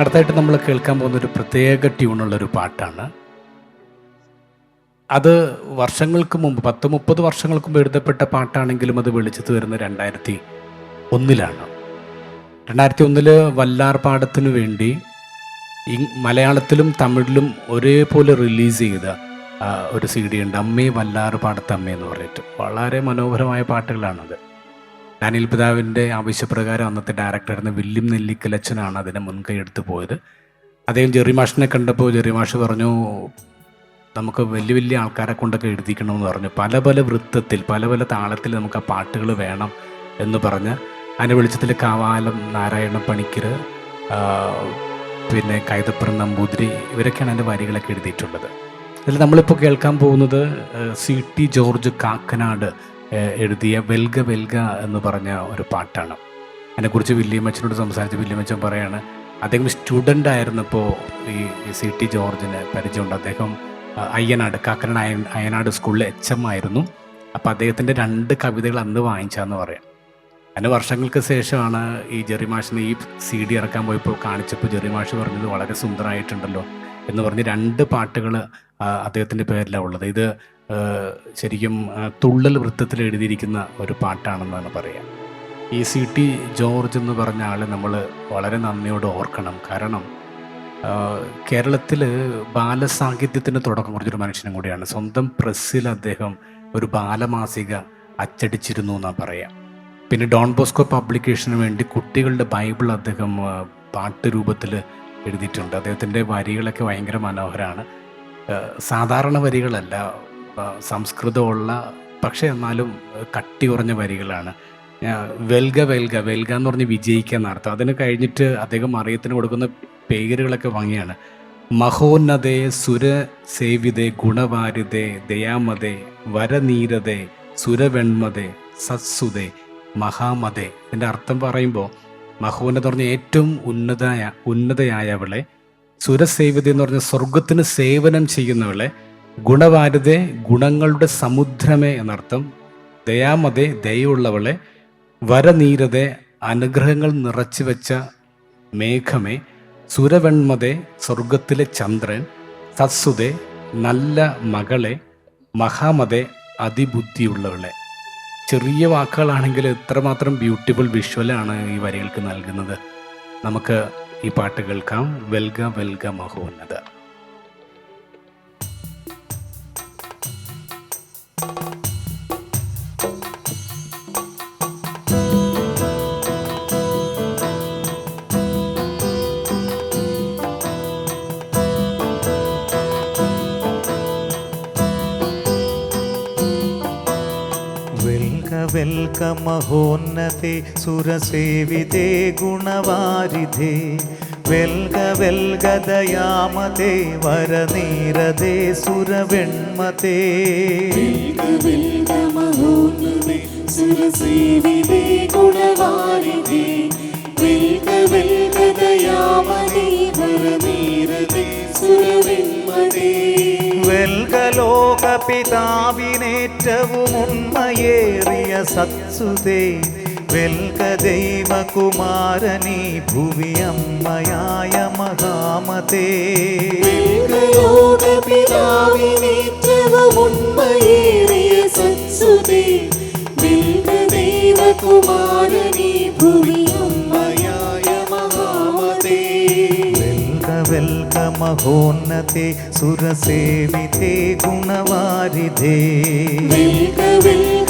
അടുത്തായിട്ട് നമ്മൾ കേൾക്കാൻ പോകുന്ന ഒരു പ്രത്യേക ട്യൂണുള്ളൊരു പാട്ടാണ്. അത് വർഷങ്ങൾക്ക് മുമ്പ് പത്ത് മുപ്പത് വർഷങ്ങൾക്ക് മുമ്പ് എഴുതപ്പെട്ട പാട്ടാണെങ്കിലും അത് വെളിച്ചത്ത് വരുന്ന രണ്ടായിരത്തി ഒന്നിലാണ്. രണ്ടായിരത്തി ഒന്നിൽ വല്ലാർ പാടത്തിനു വേണ്ടി മലയാളത്തിലും തമിഴിലും ഒരേപോലെ റിലീസ് ചെയ്ത ഒരു സി ഡി ഉണ്ട് അമ്മേ വല്ലാറ് പാടത്തമ്മേ എന്ന് പറഞ്ഞിട്ട്. വളരെ മനോഹരമായ പാട്ടുകളാണത്. ഡാനിയൽ പിതാവിന്റെ ആവശ്യപ്രകാരം അന്നത്തെ ഡയറക്ടറായിരുന്ന വില്യം നെല്ലിക്കലച്ചനാണ് അതിനെ മുൻകൈ എടുത്തു പോയത്. അദ്ദേഹം ജെറി മാഷിനെ കണ്ടപ്പോൾ ജെറി മാഷ് പറഞ്ഞു നമുക്ക് വലിയ വലിയ ആൾക്കാരെ കൊണ്ടൊക്കെ എഴുതിക്കണമെന്ന് പറഞ്ഞു. പല പല വൃത്തത്തിൽ പല പല താളത്തിൽ നമുക്ക് ആ പാട്ടുകൾ വേണം എന്ന് പറഞ്ഞ് അതിന്റെ വെളിച്ചത്തിൽ കാവാലം നാരായണ പണിക്കർ പിന്നെ കൈതപ്പുറം നമ്പൂതിരി ഇവരൊക്കെയാണ് അതിന്റെ വരികളൊക്കെ എഴുതിയിട്ടുള്ളത്. അതിൽ നമ്മളിപ്പോൾ കേൾക്കാൻ പോകുന്നത് സി ടി ജോർജ് കാക്കനാട് എഴുതിയ വെൽഗ വെൽഗ എന്ന് പറഞ്ഞ ഒരു പാട്ടാണ്. അതിനെക്കുറിച്ച് വില്യമ്മച്ചനോട് സംസാരിച്ച് വില്യമ്മച്ചൻ പറയാണ് അദ്ദേഹം സ്റ്റുഡന്റ് ആയിരുന്നപ്പോൾ ഈ സി ടി ജോർജിന് പരിചയമുണ്ട്. അദ്ദേഹം അയ്യനാട് കാക്കനാട് അയൻ അയ്യനാട് സ്കൂളിലെ എച്ച് എം ആയിരുന്നു. അപ്പോൾ അദ്ദേഹത്തിന്റെ രണ്ട് കവിതകൾ അന്ന് വാങ്ങിച്ചാന്ന് പറയാം. അതിന് വർഷങ്ങൾക്ക് ശേഷമാണ് ഈ ജെറി മാഷിന് ഈ സി ഡി ഇറക്കാൻ പോയപ്പോൾ കാണിച്ചപ്പോൾ ജെറി മാഷ് പറഞ്ഞത് വളരെ സുന്ദരമായിട്ടുണ്ടല്ലോ എന്ന് പറഞ്ഞ് രണ്ട് പാട്ടുകൾ അദ്ദേഹത്തിന്റെ പേരിലാണ് ഉള്ളത്. ഇത് ശരിക്കും തുള്ളൽ വൃത്തത്തിൽ എഴുതിയിരിക്കുന്ന ഒരു പാട്ടാണെന്നാണ് പറയാം ഈ സി ടി ജോർജ് എന്ന് പറഞ്ഞ ആളെ നമ്മൾ വളരെ നന്ദിയോട് ഓർക്കണം. കാരണം കേരളത്തിൽ ബാലസാഹിത്യത്തിന് തുടക്കം കുറിച്ചൊരു മനുഷ്യനും കൂടിയാണ്. സ്വന്തം പ്രസ്സിൽ അദ്ദേഹം ഒരു ബാലമാസിക അച്ചടിച്ചിരുന്നു എന്നാണ് പറയാം. പിന്നെ ഡോൺ ബോസ്കോ പബ്ലിക്കേഷന് വേണ്ടി കുട്ടികളുടെ ബൈബിൾ അദ്ദേഹം പാട്ട് രൂപത്തിൽ എഴുതിയിട്ടുണ്ട്. അദ്ദേഹത്തിന്റെ വരികളൊക്കെ ഭയങ്കര മനോഹരമാണ്. സാധാരണ വരികളല്ല സംസ്കൃതമുള്ള പക്ഷേ എന്നാലും കട്ടി കുറഞ്ഞ വരികളാണ്. വെൽഗ വെൽഗ വെൽഗ എന്ന് പറഞ്ഞ് വിജയിക്കുക എന്നർത്ഥം അതിന് കഴിഞ്ഞിട്ട് അദ്ദേഹം അറിയത്തിന് കൊടുക്കുന്ന പേരുകളൊക്കെ ഭംഗിയാണ്. മഹോന്നതേ സുര സേവിതേ ഗുണവാരിതേ ദയാമതേ വരനീരതേ സുരവെൺമതേ സത്സുതേ മഹാമതേ. ഇതിന്റെ അർത്ഥം പറയുമ്പോൾ മഹോന്നത പറഞ്ഞ ഏറ്റവും ഉന്നതായ ഉന്നതയായവളെ സുരസേവിത എന്ന് പറഞ്ഞ സ്വർഗത്തിന് സേവനം ചെയ്യുന്നവളെ ഗുണവാരിതെ ഗുണങ്ങളുടെ സമുദ്രമേ എന്നർത്ഥം. ദയാമതെ ദയുള്ളവളെ വരനീരതെ അനുഗ്രഹങ്ങൾ നിറച്ചു വെച്ച മേഘമേ സുരവെൺമതെ സ്വർഗത്തിലെ ചന്ദ്രൻ സത്സുതെ നല്ല മകളെ മഹാമതെ അതിബുദ്ധിയുള്ളവളെ. ചെറിയ വാക്കുകളാണെങ്കിൽ എത്രമാത്രം ബ്യൂട്ടിഫുൾ വിഷ്വലാണ് ഈ വരികൾക്ക് നൽകുന്നത്. നമുക്ക് ഈ പാട്ട് കേൾക്കാം. വെൽഗ വെൽഗ മഹോന്നത. വെൽക വെൽക മഹോന്നതെ സുരസേവിതേ ഗുണവാരിധേ വെൽക വെൽക ദയാമതേ വരനീരതേ സുരവെൺമതേ. സുരസേവിതേ വെൽക വരനീരതേ സുരവെൺമതേ. പിതാവിനേറ്റവും ഉണ്മയേറിയ സത്സുതേ. വെൽക ദൈവകുമാരനീ ഭുവി അമ്മയായ മഹാമതേ ദൈവകുമാരനീ അമ്മയായ മഹാമതേ. വെൽക സുരസേവിതേ ഗുണവാരിധേ വെൽക വെൽക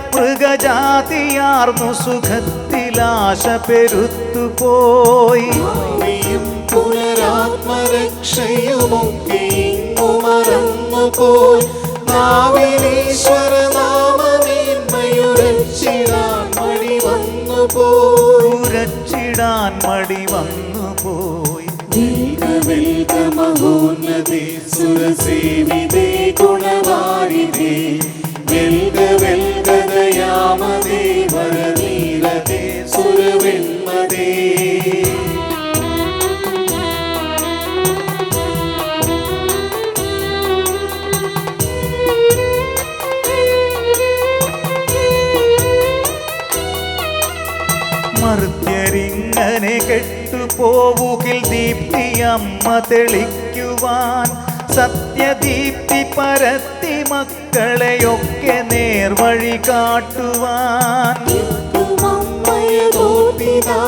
മൃഗജാതിയാർന്നു സുഖത്തിലാശ പെരുത്തുപോയി. പുനരാത്മരക്ഷയുമൊക്കെ മറന്നുപോയി നാവിനീശ്വര മടി വന്നുപോയി. ഉരച്ചിടാൻ മടി വന്നു പോയി വെൽക മഹോന്നതി സുരസേവിതേ മർത്യരിങ്ങനെ കെട്ടുപോവുകിൽ ദീപ്തിയമ്മ തെളിക്കുവാൻ സത്യദീപ്തി പരത്തി മക്കളെയൊക്കെ നേർവഴി കാട്ടുവാൻ. അമ്മയതോർപ്പിതാ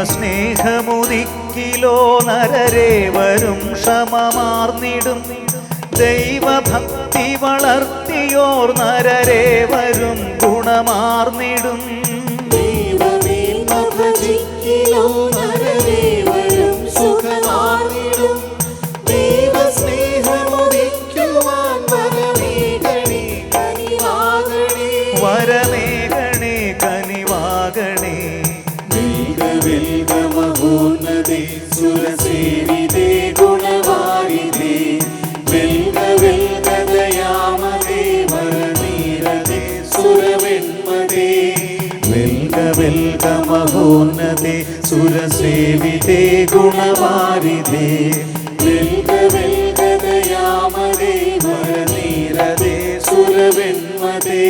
ദൈവസ്നേഹമുദിക്കിലോ നരരെ വരും ക്ഷമമാർന്നിടും ദൈവഭക്തി വളർത്തിയോർ നരരെ വരും ഗുണമാർന്നിടും ദൈവമേ സുരസേവിതേ ഗുണവാരിതേ വെൽക വെൽക ദയാമതേ വരനീരതേ സുരവെൺമതേ വെൽക വെൽക മഹോന്നതേ സുരസേവിതേ ഗുണവാരിതേ വെൽക വെൽക ദയാമതേ വരനീരതേ സുരവെൺമതേ